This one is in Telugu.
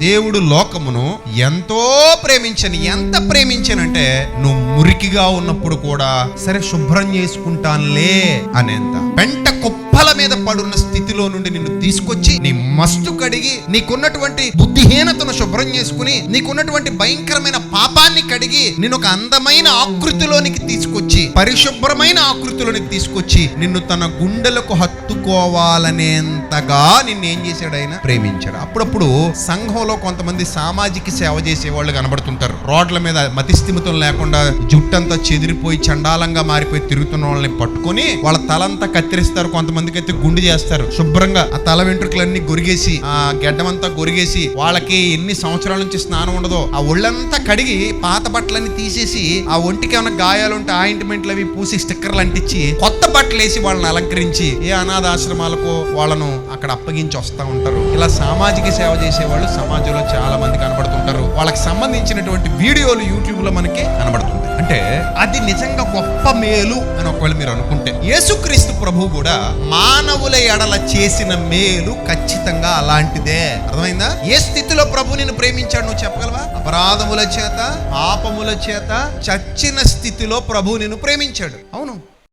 దేవుడు లోకమును ఎంతో ప్రేమించను ఎంత ప్రేమించనంటే నువ్వు మురికిగా ఉన్నప్పుడు కూడా సరే శుభ్రం చేసుకుంటానులే అనేంత. పెంట కుప్పల మీద పడున్న స్థితిలో నుండి నిన్ను తీసుకొచ్చి నీ మస్తు కడిగి నీకున్నటువంటి బుద్ధిహీనతను శుభ్రం చేసుకుని నీకున్నటువంటి భయంకరమైన పాపాన్ని కడిగి నేను ఒక అందమైన ఆకృతిలోనికి తీసుకు పరిశుభ్రమైన ఆకృతులను తీసుకొచ్చి నిన్ను తన గుండెలకు హత్తుకోవాలనేంతగా నిన్ను ఏం చేశాడు ఆయన? ప్రేమించాడు. అప్పుడప్పుడు సంఘంలో కొంతమంది సామాజిక సేవ చేసే వాళ్ళు కనబడుతుంటారు. రోడ్ల మీద మతిస్థిమితం లేకుండా జుట్టంతా చెదిరిపోయి చండాలంగా మారిపోయి తిరుగుతున్న వాళ్ళని పట్టుకొని వాళ్ళ తలంతా కత్తిరిస్తారు. కొంతమందికి అయితే గుండు చేస్తారు. శుభ్రంగా ఆ తల వెంట్రుకలన్నీ గొరిగేసి ఆ గడ్డమంతా గొరిగేసి వాళ్ళకి ఎన్ని సంవత్సరాల నుంచి స్నానం ఉండదో ఆ ఒళ్ళంతా కడిగి పాత బట్టలన్నీ తీసేసి ఆ ఒంటికి ఏమైనా గాయాలు ఉంటే ఆయింట్మెంట్లు అవి పూసి స్టిక్కర్లు అంటించి కొత్త బట్టలు వేసి వాళ్ళని అలంకరించి ఏ అనాథ ఆశ్రమాలకు వాళ్ళను అక్కడ అప్పగించి వస్తూ ఉంటారు. ఇలా సామాజిక సేవ చేసే వాళ్ళు సమాజంలో చాలా మంది కనబడుతుంటారు. వాళ్ళకి సంబంధించినటువంటి వీడియోలు యూట్యూబ్లో మనకి కనబడుతుంది అంటే అది నిజంగా గొప్ప మేలు అని ఒకవేళ మీరు అనుకుంటే. యేసుక్రీస్తు ప్రభు కూడా మానవుల ఎడల చేసిన మేలు ఖచ్చితంగా అలాంటిదే. అర్థమైందా? ఏ స్థితిలో ప్రభు నిన్ను ప్రేమించాడు నువ్వు చెప్పగలవా? అపరాధముల చేత పాపముల చేత చచ్చిన స్థితిలో ప్రభు నిన్ను ప్రేమించాడు. అవును.